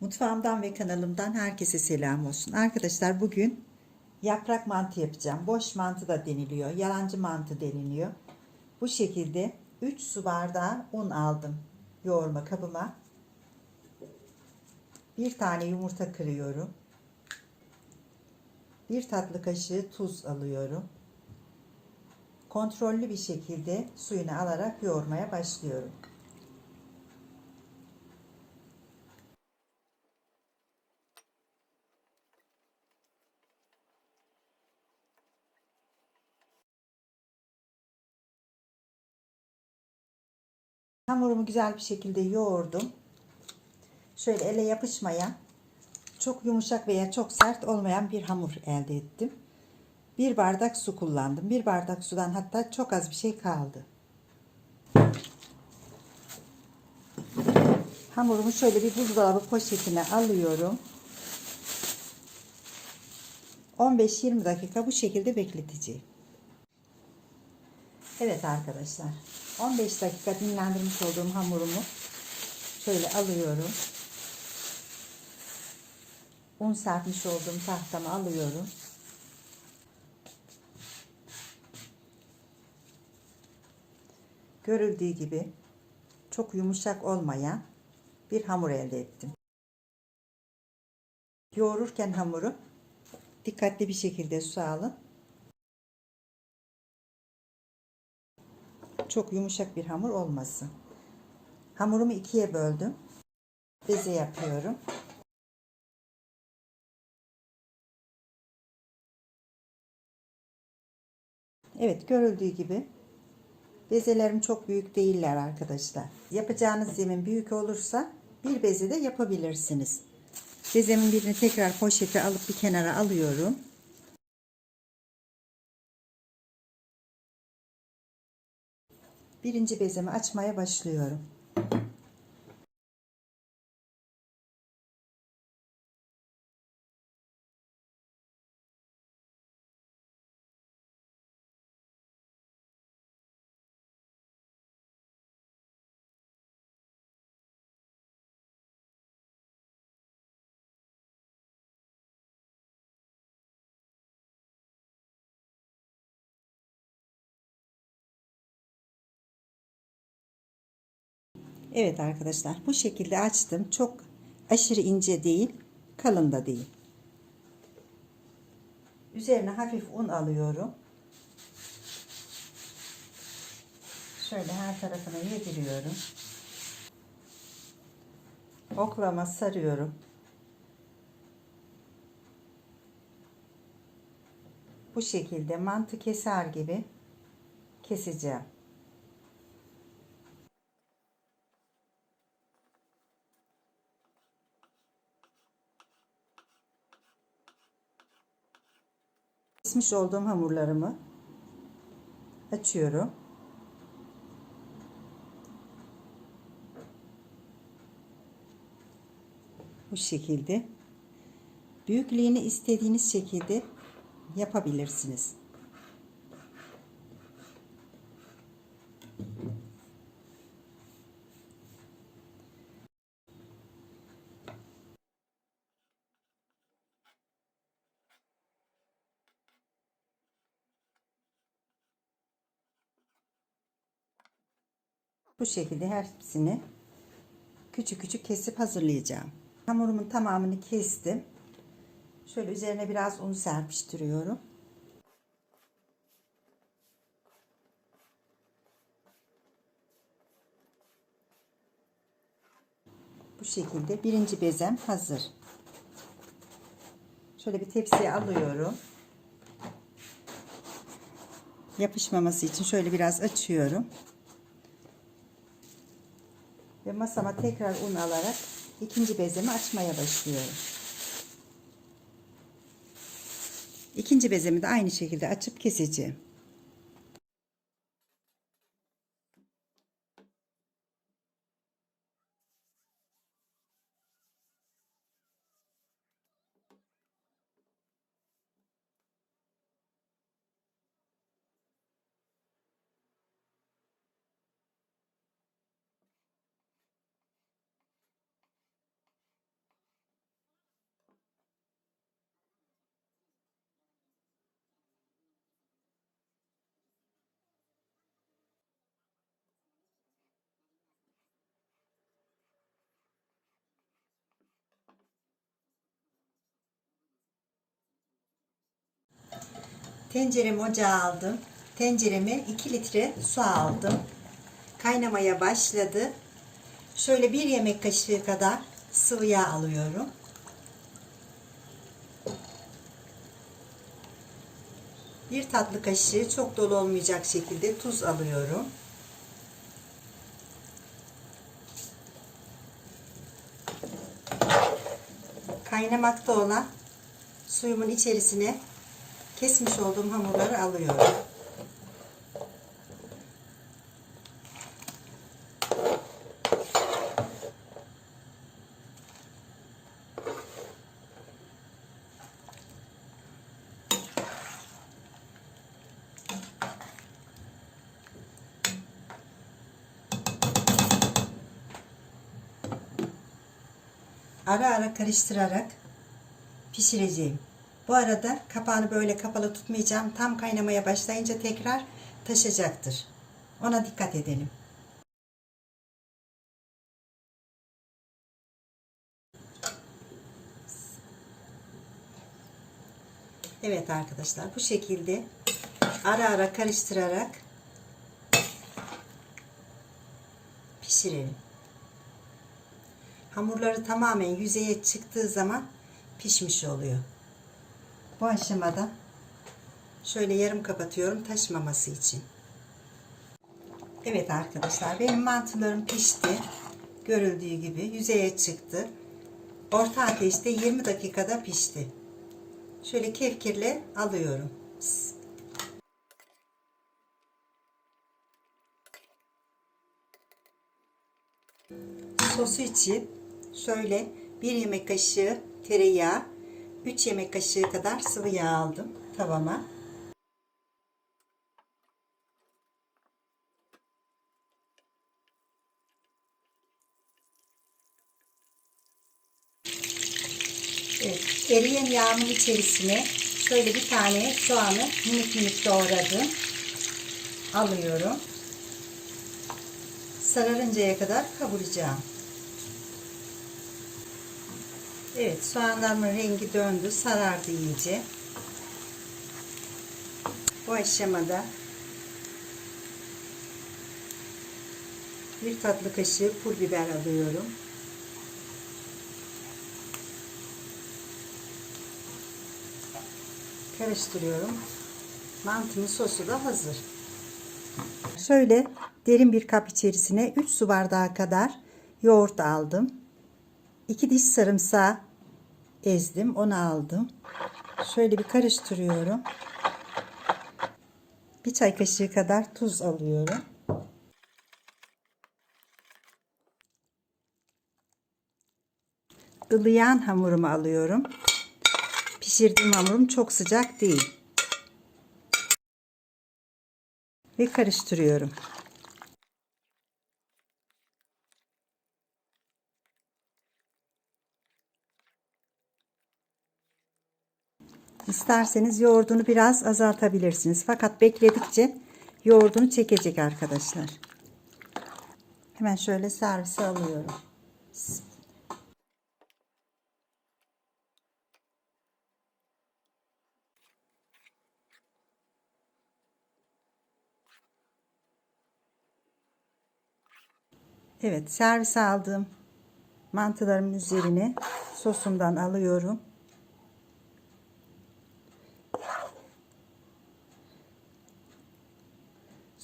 Mutfağımdan ve kanalımdan herkese selam olsun. Arkadaşlar bugün yaprak mantı yapacağım. Boş mantı da deniliyor. Yalancı mantı deniliyor. Bu şekilde 3 su bardağı un aldım yoğurma kabıma. Bir tane yumurta kırıyorum. Bir tatlı kaşığı tuz alıyorum. Kontrollü bir şekilde suyunu alarak yoğurmaya başlıyorum. Hamurumu güzel bir şekilde yoğurdum. Şöyle ele yapışmayan, çok yumuşak veya çok sert olmayan bir hamur elde ettim. Bir bardak su kullandım. Bir bardak sudan hatta çok az bir şey kaldı. Hamurumu şöyle bir buzdolabı poşetine alıyorum. 15-20 dakika bu şekilde bekleteceğim. Evet arkadaşlar. 15 dakika dinlendirmiş olduğum hamurumu şöyle alıyorum. Un serpmiş olduğum tahtamı alıyorum. Görüldüğü gibi çok yumuşak olmayan bir hamur elde ettim. Yoğururken hamuru dikkatli bir şekilde su alın. Çok yumuşak bir hamur olmasın. Hamurumu ikiye böldüm. Beze yapıyorum. Evet görüldüğü gibi bezelerim çok büyük değiller arkadaşlar. Yapacağınız zemin büyük olursa bir beze de yapabilirsiniz. Bezemin birini tekrar poşete alıp bir kenara alıyorum. Birinci bezemi açmaya başlıyorum. Evet arkadaşlar bu şekilde açtım. Çok aşırı ince değil, kalın da değil. Üzerine hafif un alıyorum. Şöyle her tarafına yediriyorum. Oklama sarıyorum. Bu şekilde mantı keser gibi keseceğim. Kesmiş olduğum hamurlarımı açıyorum. Bu şekilde. Büyüklüğünü istediğiniz şekilde yapabilirsiniz. Bu şekilde hepsini küçük küçük kesip hazırlayacağım. Hamurumun tamamını kestim. Şöyle üzerine biraz un serpiştiriyorum. Bu şekilde birinci bezem hazır. Şöyle bir tepsiye alıyorum. Yapışmaması için şöyle biraz açıyorum. Ve masama tekrar un alarak ikinci bezemi açmaya başlıyorum. İkinci bezemi de aynı şekilde açıp keseceğim. Tenceremi ocağa aldım. Tencereme 2 litre su aldım. Kaynamaya başladı. Şöyle bir yemek kaşığı kadar sıvı yağ alıyorum. Bir tatlı kaşığı çok dolu olmayacak şekilde tuz alıyorum. Kaynamakta olan suyumun içerisine kesmiş olduğum hamurları alıyorum. Ara ara karıştırarak pişireceğim. Bu arada kapağını böyle kapalı tutmayacağım. Tam kaynamaya başlayınca tekrar taşacaktır. Ona dikkat edelim. Evet arkadaşlar bu şekilde ara ara karıştırarak pişirelim. Hamurları tamamen yüzeye çıktığı zaman pişmiş oluyor. Bu aşamada şöyle yarım kapatıyorum taşmaması için. Evet arkadaşlar benim mantılarım pişti. Görüldüğü gibi yüzeye çıktı. Orta ateşte 20 dakikada pişti. Şöyle kevkirle alıyorum. Sosu için şöyle bir yemek kaşığı tereyağı, 3 yemek kaşığı kadar sıvı yağ aldım tavama. Evet, eriyen yağın içerisine şöyle bir tane soğanı minik minik doğradım. Alıyorum. Sararıncaya kadar kavuracağım. Evet soğanlarımın rengi döndü. Sarardı iyice. Bu aşamada bir tatlı kaşığı pul biber alıyorum. Karıştırıyorum. Mantının sosu da hazır. Şöyle derin bir kap içerisine 3 su bardağı kadar yoğurt aldım. 2 diş sarımsağı ezdim. Onu aldım. Şöyle bir karıştırıyorum. Bir çay kaşığı kadar tuz alıyorum. ılıyan hamurumu alıyorum. Pişirdiğim hamurum çok sıcak değil. Ve karıştırıyorum. İsterseniz yoğurdunu biraz azaltabilirsiniz. Fakat bekledikçe yoğurdunu çekecek arkadaşlar. Hemen şöyle servise alıyorum. Evet servise aldım. Mantılarımın üzerine sosumdan alıyorum.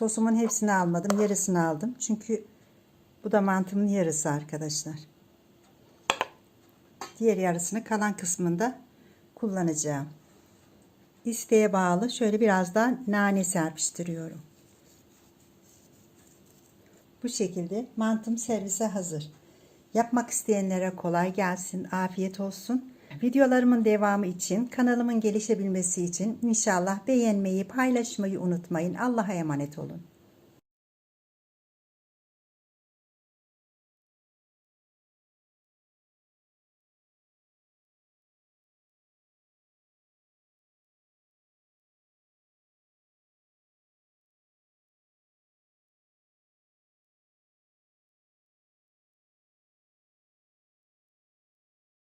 Sosumun hepsini almadım. Yarısını aldım. Çünkü bu da mantımın yarısı arkadaşlar. Diğer yarısını kalan kısmında kullanacağım. İsteğe bağlı şöyle biraz daha nane serpiştiriyorum. Bu şekilde mantım servise hazır. Yapmak isteyenlere kolay gelsin, afiyet olsun. Videolarımın devamı için, kanalımın gelişebilmesi için inşallah beğenmeyi, paylaşmayı unutmayın. Allah'a emanet olun.